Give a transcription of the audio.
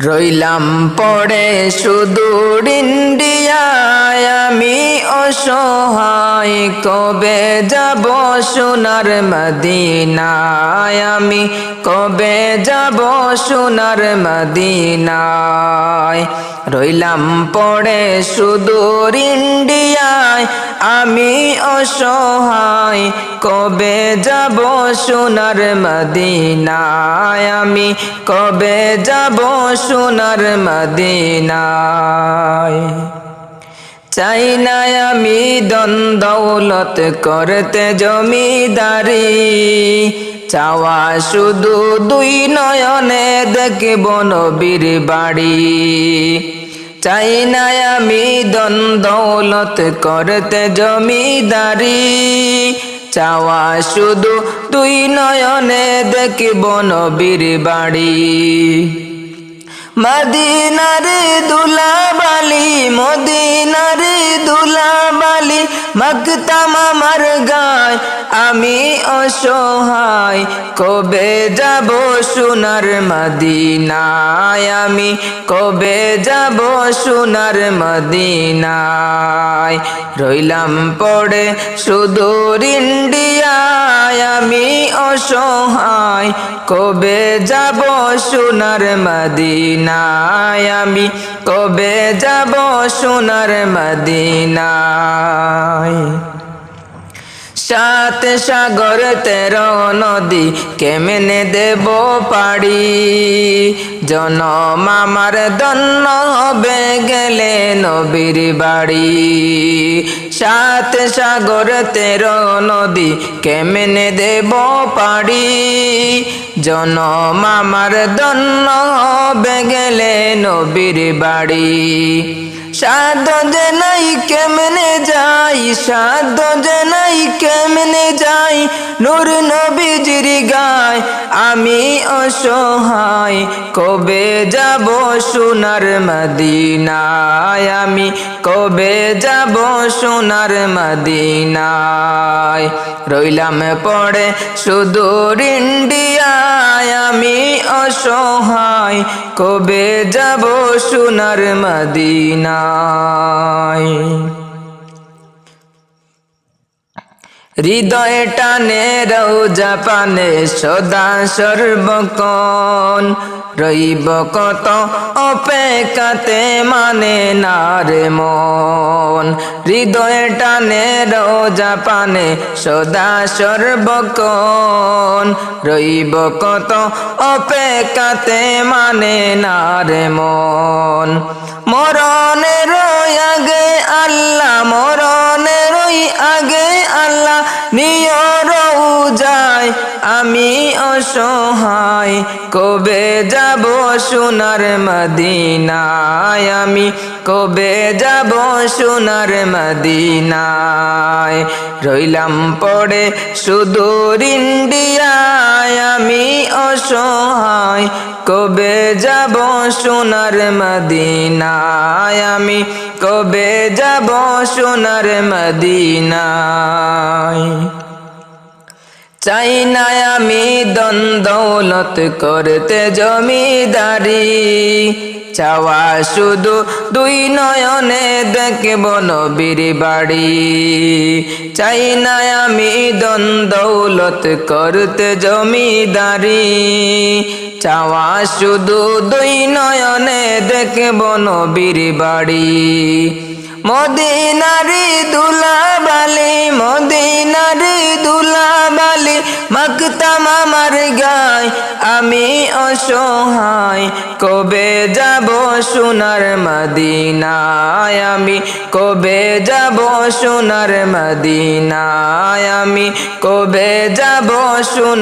রইলাম পড়ে সুদূর ইন্ডিয়ায় আমি অসহায়, কবে যাব সোনার মদিনায়? আমি কবে যাব সোনার মদিনায়? রইলাম পড়ে সুদূর ইন্ডিয়ায় আমি অসহায়, কবে যাব সোনার মদিনায়? আমি কবে যাব সোনার মদিনায়। চাই না আমি দ্বন্দ্বলত করতে জমিদারি। চাওয়া শুধু দুই নয়নে দেখব নবীর বাড়ি। চাই না আমি দ্বন্দ্বলত করতে জমিদারি। চাওয়া শুধু দুই নয়নে দেখব নবীর বাড়ি। মদিনারে দুলাবালি মদিনারে দুলাবালি, মকতাম আমার গায়, আমি অসহায়, কবে যাব সোনার মদিনায়? আমি কবে যাব সোনার মদিনায়? রইলাম পড়ে সুদূর ইন্ডিয়ায় আমি অসহায়, কবে যাব সোনার মদিনায়? আমি কবে যাব সোনার মদিনায়? সাত সাগর, তেরো নদী, কেমনে দেব পাড়ি? জনম আমার দন্ন হবে গেলে নবীর বাড়ি। সাত সাগর, তেরো নদী, কেমনে দেব পাড়ি? জনম আমার দন্ন হবে গেলে নবীর বাড়ি। সাত যে নাই কেমনে যাই সাদ যে নাই কেমনে যাই? নূর নবীজির গায়, আমি অসহায়। কবে যাব সোনার মদিনায়? আমি কবে যাব সোনার মদিনায়? রইলাম পড়ে সুদূর ইন্ডিয়ায়, আমি অসহায়। কবে যাব সোনার মদিনায়? হৃদয় টানে রৌজা পানে সদা সর্বকন রইব কত অপেক্ষাতে মানে না রে মন। হৃদয় টানে রোজা পানে সদা সর্বকন রইব কত অপেক্ষাতে মানে না রে মন। মরণের আমি অসহায়, কবে যাব সোনার মদিনায়? আমি কবে যাব সোনার মদিনায়? রইলাম পড়ে সুদূর ইন্ডিয়ায়। আমি অসহায়, কবে যাব সোনার মদিনায়? আমি কবে যাব সোনার মদিনায়? চাই না আমি দ্বন্দ্বলত করতে জমিদারি। চাওয়া শুধু দুই নয়নে দেখব নবীর বাড়ি। চাই না আমি দ্বন্দ্বলত করতে জমিদারি। চাওয়া শুধু দুই নয়নে দেখব নবীর বাড়ি। মদিনারি দুলাবালি মদিনারি দুলাবালি, মকতাম আমার গায়, আমি অসহায়, কবে যাব সোনার মদিনায়? আমি কবে যাব সোনার মদিনায়? আমি কবে যাব সোনার